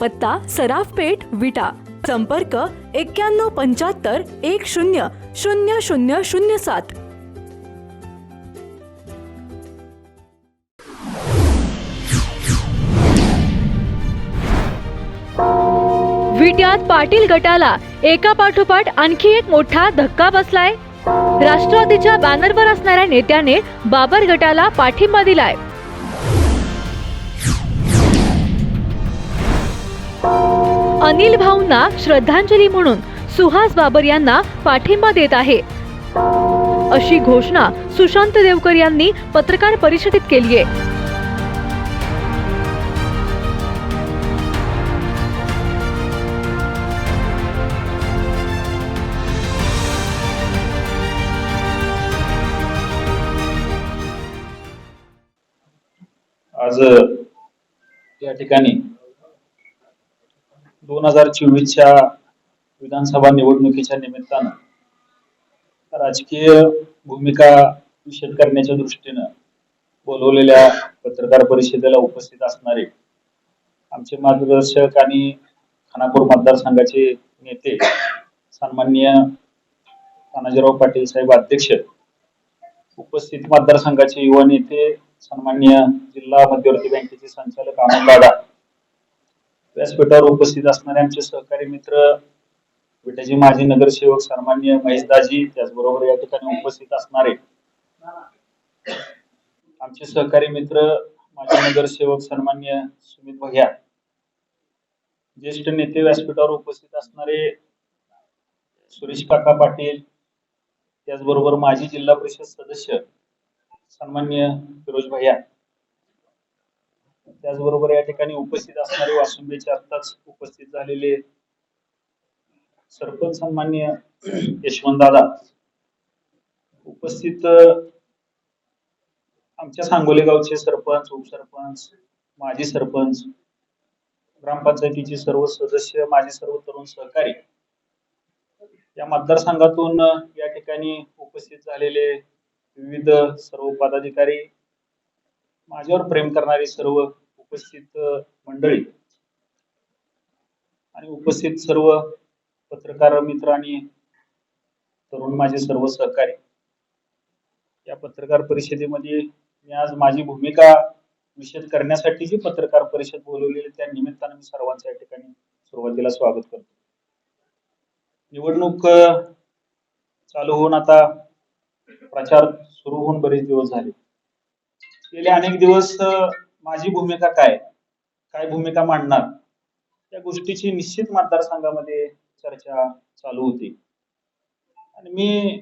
पत्ता सराफ पेठ विटा. संपर्क एक्क्याण्णव पंच्याहत्तर एक शून्य शून्य शून्य शून्य सात. विट्यात पाटील गटाला एका पाठोपाठ आणखी एक मोठा धक्का बसलाय. राष्ट्रवादीच्या बॅनरवर असणाऱ्या नेत्याने बाबर गटाला पाठिंबा दिलाय. अनिल भाऊंना श्रद्धांजली म्हणून सुहास बाबर यांना पाठिंबा देत आहे. अशी घोषणा सुशांत देवकर यांनी पत्रकार परिषदेत केली आहे. आज या ठिकाणी दोन हजार चोवीसच्या विधानसभा निवडणुकीच्या निमित्तानं राजकीय भूमिका निषेध करण्याच्या दृष्टीनं बोलवलेल्या पत्रकार परिषदेला उपस्थित असणारे आमचे मार्गदर्शक आणि खानापूर मतदारसंघाचे नेते सन्माननीय तानाजीराव पाटील साहेब अध्यक्ष उपस्थित मतदारसंघाचे युवा नेते सन्मान्य जिल्हा मध्यवर्ती बँकेचे संचालक आनंद दादा व्यासपीठावर उपस्थित असणारे आमचे सहकारी मित्र विटाचे माजी नगरसेवक सन्मान्य महेशदाजी त्याचबरोबर या ठिकाणी उपस्थित असणारे आमचे सहकारी मित्र माजी नगरसेवक सन्मान्य सुमित भैया ज्येष्ठ नेते व्यासपीठावर उपस्थित असणारे सुरेश काका पाटील त्याचबरोबर माजी जिल्हा परिषद सदस्य सन्मान्य फिरोज भैया त्याचबरोबर या ठिकाणी उपस्थित असणारे वासुंबेचे आत्ताच उपस्थित झालेले सरपंच सन्मान्य यशवंत दादा उपस्थित आमच्या सांगोले गावचे सरपंच उपसरपंच माजी सरपंच ग्रामपंचायतीचे सर्व सदस्य माझे सर्व तरुण सहकारी या मतदारसंघातून या ठिकाणी उपस्थित झालेले विविध सर्व पदाधिकारी माझ्यावर प्रेम करणारे सर्व उपस्थित मंडळी. आणि उपस्थित सर्व पत्रकार मित्र आणि तरुण माझे सर्व सहकारी. या पत्रकार परिषदेमध्ये मी आज माझी भूमिका निषेध करण्यासाठी जी पत्रकार परिषद बोलवलेली त्या निमित्तानं मी सर्वांचं या ठिकाणी सुरुवातीला स्वागत करतो. निवडणूक चालू होऊन आता प्रचार सुरू होऊन बरेच दिवस झाले. गेले अनेक दिवस माझी भूमिका काय? काय भूमिका मांडणार? या गोष्टीची निश्चित मतदारसंघामध्ये चर्चा चालू होती. आणि मी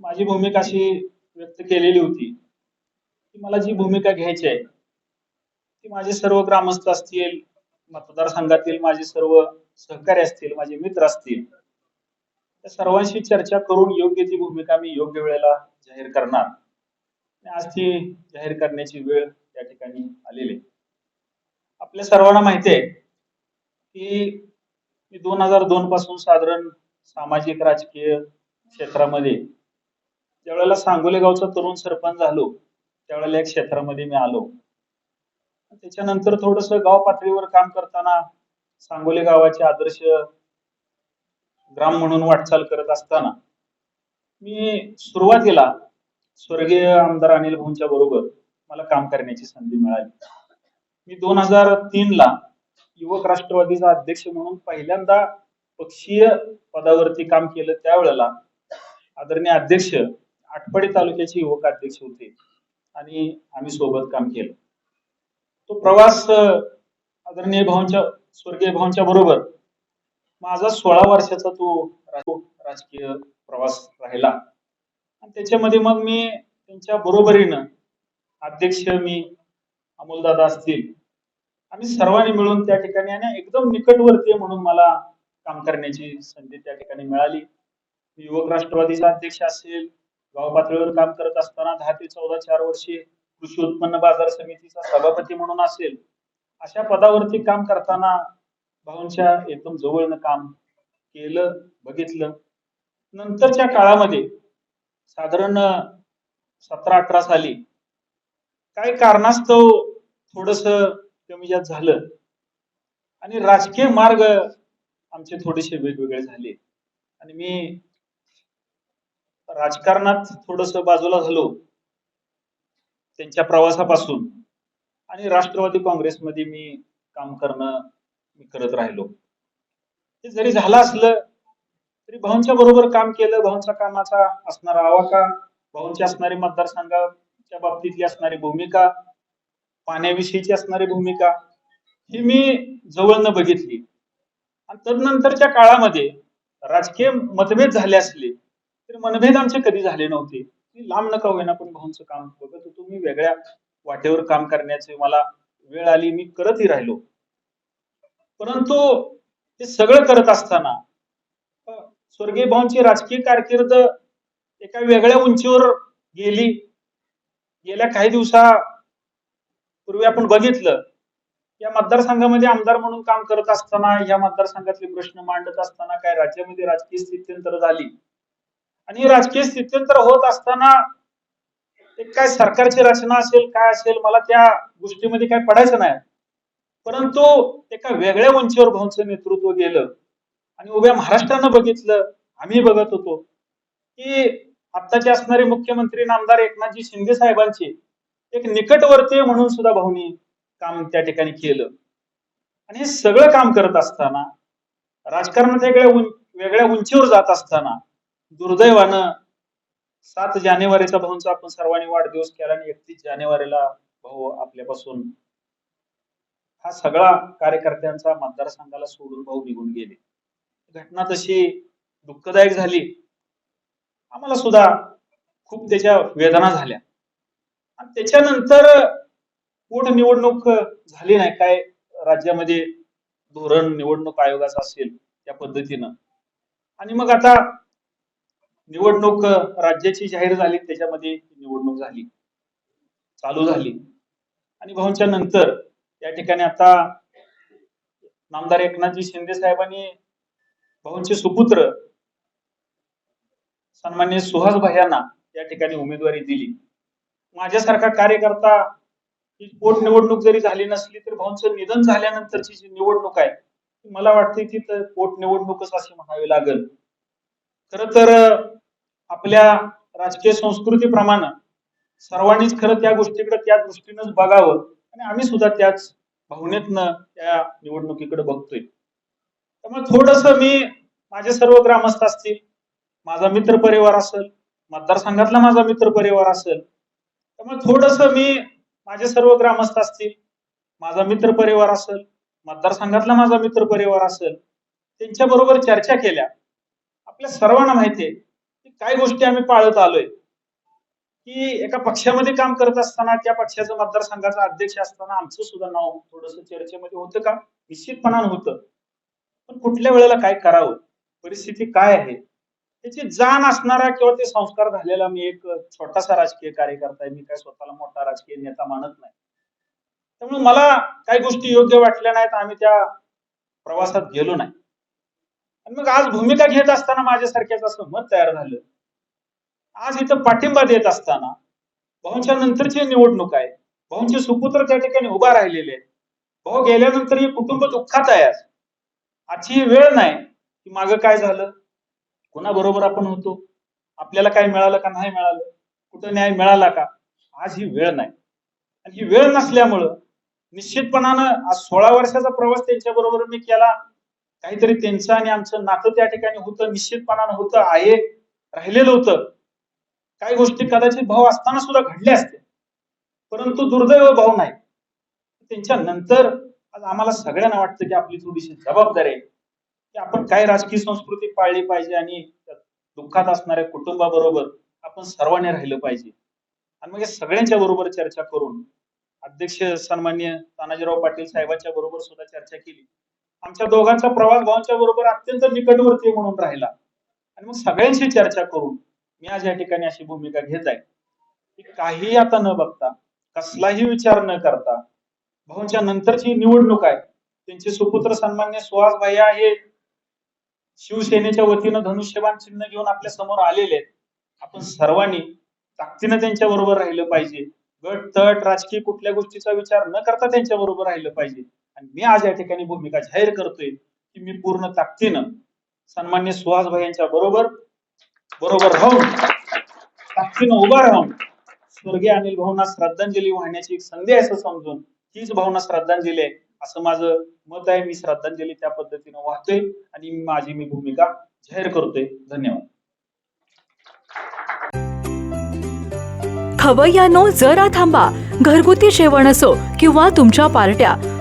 माझी भूमिका अशी व्यक्त केलेली होती की मला जी भूमिका घ्यायची आहे ती माझे सर्व ग्रामस्थ असतील मतदारसंघातील माझे सर्व सहकारी असतील माझे मित्र असतील त्या सर्वांशी चर्चा करून योग्य ती भूमिका मी योग्य वेळेला जाहीर करणार. आणि आज ती जाहीर करण्याची वेळ त्या ठिकाणी आलेले. आपल्या सर्वांना माहिती आहे की मी दोन हजार दोन पासून साधारण सामाजिक राजकीय क्षेत्रामध्ये ज्यावेळेला सांगोले गावचा तरुण सरपंच झालो त्यावेळेला या क्षेत्रामध्ये मी आलो. त्याच्यानंतर थोडस गाव पातळीवर काम करताना सांगोले गावाचे आदर्श ग्राम म्हणून वाटचाल करत असताना मी सुरुवातीला स्वर्गीय आमदार अनिल भाऊंच्या बरोबर मला काम करण्याची संधी मिळाली. मी दोन हजार तीन ला युवक राष्ट्रवादीचा अध्यक्ष म्हणून पहिल्यांदा पक्षीय पदावरती काम केलं. त्यावेळेला आदरणीय अध्यक्ष आटपाडी तालुक्याचे युवक अध्यक्ष होते आणि आम्ही सोबत काम केलं. तो प्रवास आदरणीय भाऊंच्या स्वर्गीय भाऊंच्या बरोबर माझा सोळा वर्षाचा तो राजकीय प्रवास राहिला. आणि त्याच्यामध्ये मग मी त्यांच्या बरोबरीनं अध्यक्ष मी अमोलदादा असतील. आम्ही सर्वांनी मिळून त्या ठिकाणी आणि एकदम निकटवर्तीय म्हणून मला काम करण्याची संधी त्या ठिकाणी मिळाली. मी युवक राष्ट्रवादीचा अध्यक्ष असेल गाव पातळीवर काम करत असताना दहा ते चौदा चार वर्षे कृषी उत्पन्न बाजार समितीचा सभापती म्हणून असेल अशा पदावरती काम करताना भाऊंच्या एकदम जवळनं काम केलं बघितलं. नंतरच्या काळामध्ये साधारण सतरा अठरा साली काही कारणास्तव थोडस कमी जास्त झालं. आणि राजकीय मार्ग आमचे थोडेसे वेगवेगळे झाले. आणि मी राजकारणात थोडस बाजूला झालो. त्यांच्या प्रवासापासून. आणि राष्ट्रवादी काँग्रेसमध्ये मी काम करणं मी करत राहिलो. ते जरी झालं असलं तरी भाऊंच्या बरोबर काम केलं भाऊंच्या कामाचा असणारा आवाका भाऊंची असणारी च्या बाबतीतली असणारी भूमिका पाण्याविषयीची असणारी भूमिका ही मी जवळनं बघितली. आणि तदनंतरच्या काळामध्ये राजकीय मतभेद झाले असले तरी मनभेद आमचे कधी झाले नव्हते. मी लांब नका होईना पण भाऊंचं काम बघत होतो. मी वेगळ्या वाटेवर काम करण्याचे मला वेळ आली मी करतही राहिलो. परंतु ते सगळं करत असताना स्वर्गीय भाऊंची राजकीय कारकीर्द एका वेगळ्या उंचीवर गेली. गेल्या काही दिवसापूर्वी आपण बघितलं या मतदारसंघामध्ये आमदार म्हणून काम करत असताना या मतदारसंघातले प्रश्न मांडत असताना काय राज्यामध्ये राजकीय स्थित्यंतर झाली. आणि राजकीय स्थित्यंतर होत असताना एक काय सरकारची रचना असेल काय असेल मला त्या गोष्टीमध्ये काय पडायचं नाही. परंतु एका वेगळ्या उंचीवर भाऊंचं नेतृत्व गेलं. आणि उभ्या महाराष्ट्रानं बघितलं आम्ही बघत होतो की आत्ताचे असणारे मुख्यमंत्री नामदार एकनाथजी शिंदे साहेबांचे एक निकटवर्तीय म्हणून सुद्धा भाऊनी काम त्या ठिकाणी केलं. आणि हे सगळं काम करत असताना राजकारणात वेगळ्या वेगळ्या उंचीवर जात असताना दुर्दैवानं सात जानेवारीचा भाऊंचा आपण सर्वांनी वाढदिवस केला आणि एकतीस जानेवारीला भाऊ आपल्यापासून हा सगळा कार्यकर्त्यांचा मतदारसंघाला सोडून भाऊ निघून गेले. घटना तशी दुःखदायक झाली. आम्हाला सुद्धा खूप त्याच्या वेदना झाल्या. आणि त्याच्यानंतर पोटनिवडणूक झाली नाही काय राज्यामध्ये धोरण निवडणूक आयोगाचं असेल त्या पद्धतीनं. आणि मग आता निवडणूक राज्याची जाहीर झाली त्याच्यामध्ये निवडणूक झाली चालू झाली. आणि भाऊंच्या नंतर या ठिकाणी आता नामदार एकनाथजी शिंदे साहेबांनी भाऊंचे सुपुत्र सन्मान्य सुहास भायांना या ठिकाणी उमेदवारी दिली. माझ्यासारखा कार्यकर्ता ही पोटनिवडणूक जरी झाली नसली तर भाऊंचं निधन झाल्यानंतरची जी निवडणूक आहे ती मला वाटते ती तर पोटनिवडणूकच अशी म्हणावी लागेल. खर तर आपल्या राजकीय संस्कृतीप्रमाणे सर्वांनीच खरं त्या गोष्टीकडे त्या दृष्टीनंच बघावं आणि आम्ही सुद्धा त्याच भावनेतनं त्या निवडणुकीकडे बघतोय. त्यामुळे थोडस मी माझे सर्व ग्रामस्थ असतील माझा मित्र परिवार असेल मतदारसंघातला माझा मित्र परिवार असेल त्यामुळे थोडस मी माझे सर्व ग्रामस्थ असतील माझा मित्र परिवार असेल मतदारसंघातला माझा मित्र परिवार असेल त्यांच्या बरोबर चर्चा केल्या. आपल्या सर्वांना माहितीये की काय गोष्टी आम्ही पाळत आलोय. की एका पक्षामध्ये काम करत असताना त्या पक्षाचं मतदारसंघाचा अध्यक्ष असताना आमचं सुद्धा नाव थोडस चर्चेमध्ये होतं का? निश्चितपणानं होतं. पण कुठल्या वेळेला काय करावं? परिस्थिती काय आहे? त्याची जाण असणारा किंवा ते संस्कार झालेला मी एक छोटासा राजकीय कार्यकर्ता आहे. मी काय स्वतःला मोठा राजकीय नेता मानत नाही. त्यामुळे मला काही गोष्टी योग्य वाटल्या नाहीत. आम्ही त्या प्रवासात गेलो नाही. आणि मग आज भूमिका घेत असताना माझ्यासारख्याच असं मत तयार झालं. आज इथं पाठिंबा देत असताना भाऊंच्या नंतरची निवडणूक आहे. भाऊंचे सुपुत्र त्या ठिकाणी उभा राहिलेले आहेत. भाऊ गेल्यानंतर हे कुटुंब दुःखात आहे आज. आजची वेळ नाही की मागं काय झालं. कोणाबरोबर आपण होतो? आपल्याला काय मिळालं का नाही मिळालं? कुठं न्याय मिळाला का? आज ही वेळ नाही. आणि ही वेळ नसल्यामुळं निश्चितपणानं आज सोळा वर्षाचा प्रवास त्यांच्या बरोबर मी केला. काहीतरी त्यांचं आणि आमचं नातं त्या ठिकाणी होतं निश्चितपणानं होतं आहे राहिलेलं होतं. काही गोष्टी कदाचित भाव असताना सुद्धा घडल्या असते परंतु दुर्दैव भाव नाही. त्यांच्या नंतर आज आम्हाला सगळ्यांना वाटतं की आपली थोडीशी जबाबदारी आहे. की आपण काय राजकीय संस्कृती पाळली पाहिजे आणि दुःखात असणाऱ्या कुटुंबाबरोबर आपण सर्वांनी राहिलं पाहिजे. आणि मग सगळ्यांच्या बरोबर चर्चा करून अध्यक्ष सन्मान्य तानाजीराव पाटील साहेबांच्या बरोबर सुद्धा चर्चा केली. आमच्या दोघांचा प्रवास भावांच्या बरोबर अत्यंत निकटवर्ती म्हणून राहिला. आणि मग सगळ्यांशी चर्चा करून मी आज या ठिकाणी अशी भूमिका घेत आहे की काही आता न बघता कसलाही विचार न करता भाऊंच्या नंतरची निवडणूक आहे. त्यांचे सुपुत्र सन्मान्य सुहास भैया हे शिवसेनेच्या वतीनं धनुष्यबाण चिन्ह घेऊन आपल्यासमोर आलेले आहेत. आपण सर्वांनी ताकदीनं त्यांच्या बरोबर राहिलं पाहिजे. गट तट राजकीय कुठल्या गोष्टीचा विचार न करता त्यांच्या बरोबर राहिलं पाहिजे. आणि मी आज या ठिकाणी भूमिका जाहीर करतोय की मी पूर्ण ताकदीनं सन्मान्य सुहास भाई यांच्या बरोबर बरोबर राहून ताकदीनं उभा राहून स्वर्गीय अनिल भाऊंना श्रद्धांजली वाहण्याची एक संधी आहे असं समजून हीच भावना श्रद्धांजली आहे. असं माझं मत आहे. मी श्रद्धांजली त्या पद्धतीनं वाहतोय आणि माझी मी भूमिका जाहीर करतोय. धन्यवाद. खवय्यानो जरा थांबा. घरगुती जेवण असो किंवा तुमच्या पार्ट्या